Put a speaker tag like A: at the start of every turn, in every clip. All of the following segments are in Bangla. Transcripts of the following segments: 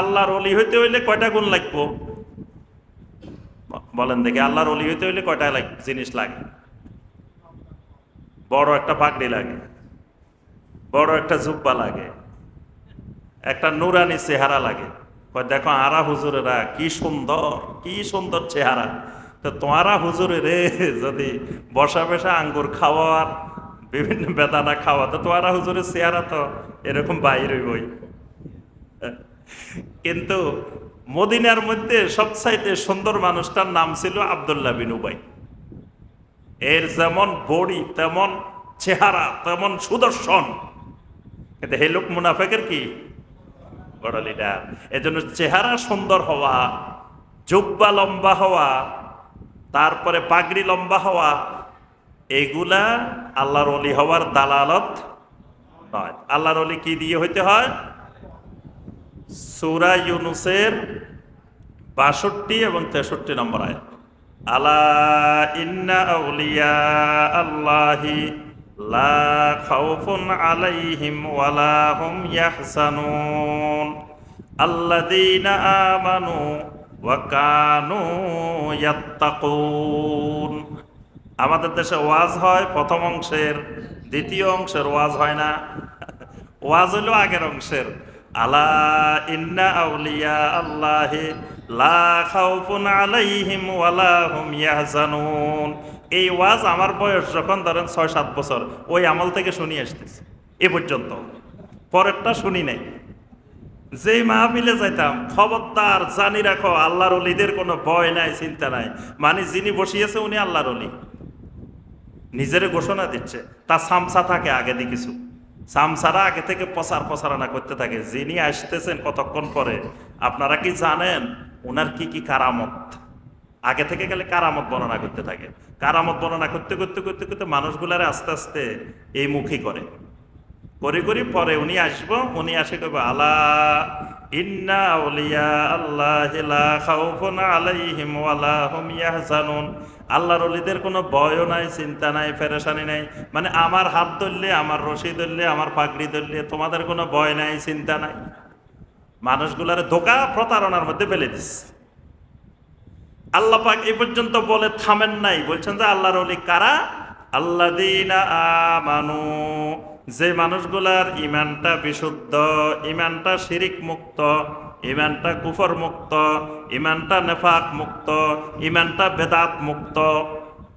A: আল্লাহর অলি হইতে হইলে কয়টা গুণ লাগবো? বলেন দেখি, আল্লাহর অলি হইতে হইলে কয়টা জিনিস লাগে? বড় একটা পাগড়ি লাগে, বড় একটা জুব্বা লাগে, একটা নুরানি চেহারা লাগে। দেখো আরা হুজুরেরা কি সুন্দর কি সুন্দর চেহারা। তো তোমারা হুজুরে রে, যদি বসা বসা আঙ্গুর খাওয়ার, বিভিন্ন বেদানা খাওয়া, তো তোমারা হুজুরের চেহারা তো এরকম বাইরে বই কিন্তু মদিনার মধ্যে সবচাইতে সুন্দর মানুষটার নাম ছিল আবদুল্লাহ বিন উবাই। এর যেমন বড়ি, তেমন চেহারা, তেমন সুদর্শন। কিন্তু হে লোক মুনাফেকের কি? বড় লিডার এজন্য চেহারা সুন্দর হওয়া, জুব্বা লম্বা হওয়া, তারপরে পাগড়ি লম্বা হওয়া, এগুলা আল্লাহর অলি হওয়ার দালালত নয়। আল্লাহর অলি কি দিয়ে হইতে হয়? সুরা ইউনুসের বাষট্টি এবং তেষট্টি নম্বর আয় আলা ইন্না আউলিয়া আল্লাহি খাউফুন আমাদের দেশে ওয়াজ হয়, প্রথম অংশের, দ্বিতীয় অংশের ওয়াজ হয় না। ওয়াজ হলো আগের অংশের। আলা ইন্না আউলিয়া আল্লাহি লা খাউফুন আলাইহিম ওয়ালা হুম ইয়াহজানুন। এই ওয়াজ আমার বয়স যখন ধরেন ছয় সাত বছর, ওই আমল থেকে শুনি আসতেছে, এ পর্যন্ত। পরেরটা শুনি নাই। যেই মাহফিলে যাইতাম, খবরদার জানি রাখো, আল্লাহর অলিদের কোনো ভয় নাই, চিন্তা নাই। মানে যিনি বসিয়েছে উনি আল্লাহর অলি। নিজের ঘোষণা দিচ্ছে, তার সামসা থাকে আগে দিয়ে কিছু। সামসারা আগে থেকে প্রচার প্রচারণা করতে থাকে। যিনি আসতেছেন কতক্ষণ পরে, আপনারা কি জানেন ওনার কি কি কারামত? আগে থেকে গেলে কারামত বর্ণনা করতে থাকে। কারামত বর্ণনা করতে করতে করতে করতে মানুষগুলারে আস্তে আস্তে এই মুখী করে। করে করি, পরে উনি আসব, উনি আসে কবে আলা ইন্না আউলিয়া আল্লাহ খাউফুন আলাইহিম ওয়ালা হুম ইয়াহজানুন। আল্লাহর অলিদের কোনো ভয়ও নাই, চিন্তা নাই, ফেরেশানি নাই। মানে আমার হাত ধরলে, আমার রশি ধরলে, আমার পাগড়ি ধরলে তোমাদের কোনো ভয় নাই, চিন্তা নাই। মানুষগুলার ধোকা প্রতারণার মধ্যে ফেলে দিস আল্লাহ পাক এই পর্যন্ত বলে থামেন নাই, বলছেন যে আল্লাহর অলি কারা? আল্লাদিনা আমানু। যে মানুষগুলার ইমানটা বিশুদ্ধ ইমানটা শিরিক মুক্ত ইমানটা কুফর মুক্ত ইমানটা নেফাক মুক্ত ইমানটা বেদাত মুক্ত,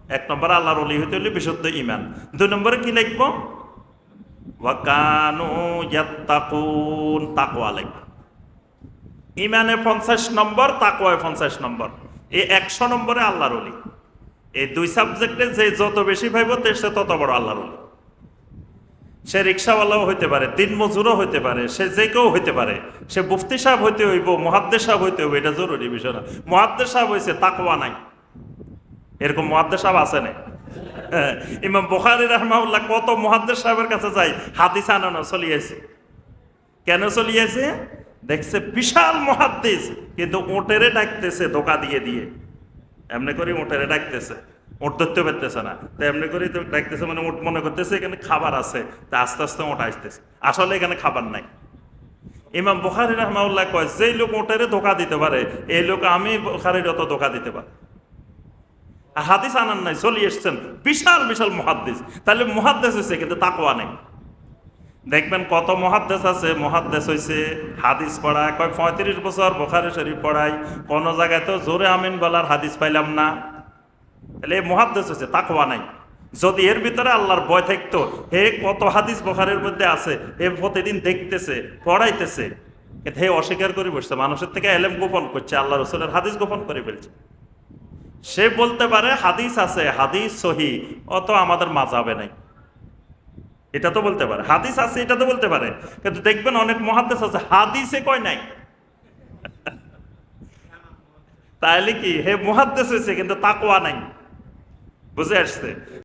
A: এক নম্বর আল্লাহর অলি হইতে হলে বিশুদ্ধ ইমান দুই নম্বরে কি লিখব? ইমানে পঞ্চাশ নম্বর, তাকওয়ায় পঞ্চাশ নম্বর। এই একশো নম্বরে আল্লাহর অলি এই দুই সাবজেক্টে যে যত বেশি ভাইব সে তত বড় আল্লাহর অলি সে রিক্সাওয়ালাও হইতে পারে দিন মজুরও হইতে পারে সে যে কেউ হইতে পারে। সে মুফতি সাহেব হইতে হইব মহাদ্দে সাহেব হইতে হইব এটা জরুরি বিষয় না। মহাদ্দেশ সাহেব হয়েছে তাকওয়া নাই। এরকম মহাদ্দে সাহেব আছে না হ্যাঁ, ইমাম বুখারি রহমাউল্লাহ কত মহাদ্দেশ সাহেবের কাছে যাই হাদিস আনানো চলিয়েছে কেন চলিয়েছে দেখছে বিশাল মহাদ্দিস কিন্তু ওটেরে ডাকতেছে ধোকা দিয়ে দিয়ে। এমনি করে ওটেরে ডাকতেছে। ওট ধরতে পারতেছে না। তো এমনি করে তো ডাকতেছে মানে ওট মনে করতেছে এখানে খাবার আছে, তা আস্তে আস্তে ওটা আসতেছে। আসলে এখানে খাবার নাই। ইমাম বুখারি রহমাউল্লাহ কয়, যেই লোক ওটেরে ধোকা দিতে পারে, এই লোক আমি বুখারির অত ধোকা দিতে পারে। হাদিস আনান নাই, চলে এসছেন। বিশাল বিশাল মহাদ্দিস। তাহলে মহাদ্দেশ হয়েছে কিন্তু তাকওয়া নেই। দেখবেন কত মহাদ্দেশ আছে মহাদ্দেশ হয়েছে হাদিস পড়ায়, কয়, পঁয়ত্রিশ বছর বোখারি শরীফ পড়ায় কোনো জায়গায় তো জোরে আমিন বলার হাদিস পাইলাম না। তাহলে এই মহাদ্দেশ হয়েছে, তাকওয়া নাই। যদি এর ভিতরে আল্লাহর ভয় থাকতো, হে কত হাদিস বোখারের মধ্যে আছে, এ প্রতিদিন দেখতেছে, পড়াইতেছে হে অস্বীকার করে বসছে, মানুষের থেকে এলেম গোপন করছে, আল্লাহ রসুলের হাদিস গোপন করে ফেলছে। সে বলতে পারে, হাদিস আছে, হাদিস সহি, অত আমাদের মাজাবে নাই। এটা তো বলতে পারে, হাদিস আছে, এটা তো বলতে পারে, কিন্তু দেখবেন অনেক মহাদেশ আছে, হাদিসে কয় নাই। তাহলে কি, হে মহাদ্দেশ হয়েছে, কিন্তু তাকওয়া নাই। Бозеште.